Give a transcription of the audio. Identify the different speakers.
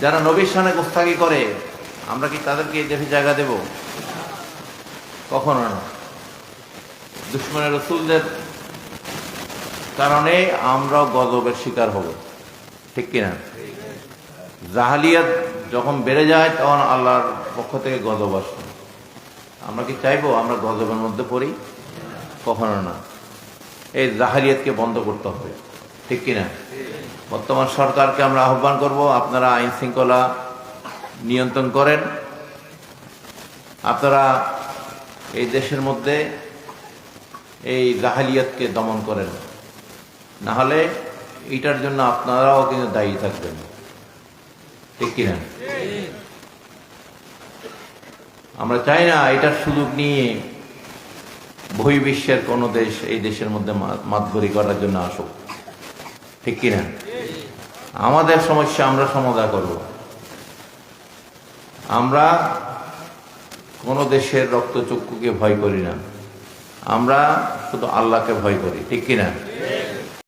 Speaker 1: যারা নবীর সামনে গোস্তাকি করে, আমরা কি তাদেরকে এই দেশে জায়গা দেব? কখনো না। দুশ্মনের রসুলদের কারণে আমরাও গজবের শিকার হব। ঠিক কিনা জাহালিয়াত যখন বেড়ে যায়, তখন আল্লাহর পক্ষ থেকে গজব আসে আমরা কি চাইব আমরা গজবের মধ্যে পড়ি? কখনো না। এই জাহালিয়াতকে বন্ধ করতে হবে। ঠিক কিনা? বর্তমান সরকারকে আমরা আহ্বান করব, আপনারা আইন শৃঙ্খলা নিয়ন্ত্রণ করেন। আপনারা এই দেশের মধ্যে এই জাহালিয়াতকে দমন করেন। না হলে এটার জন্য আপনারাও কিন্তু দায়ী থাকবেন। ঠিক কিনা? আমরা চাই না এটার সুযোগ নিয়ে বহির্বিশ্বের কোনো দেশ এই দেশের মধ্যে মা- মাতবরি করার জন্য আসুক। ঠিক কিনা? আমাদের সমস্যা আমরা সমাধান করব। আমরা কোনো দেশের রক্তচক্ষুকে ভয় করি না। আমরা শুধু আল্লাহকে ভয় করি, ঠিক কিনা?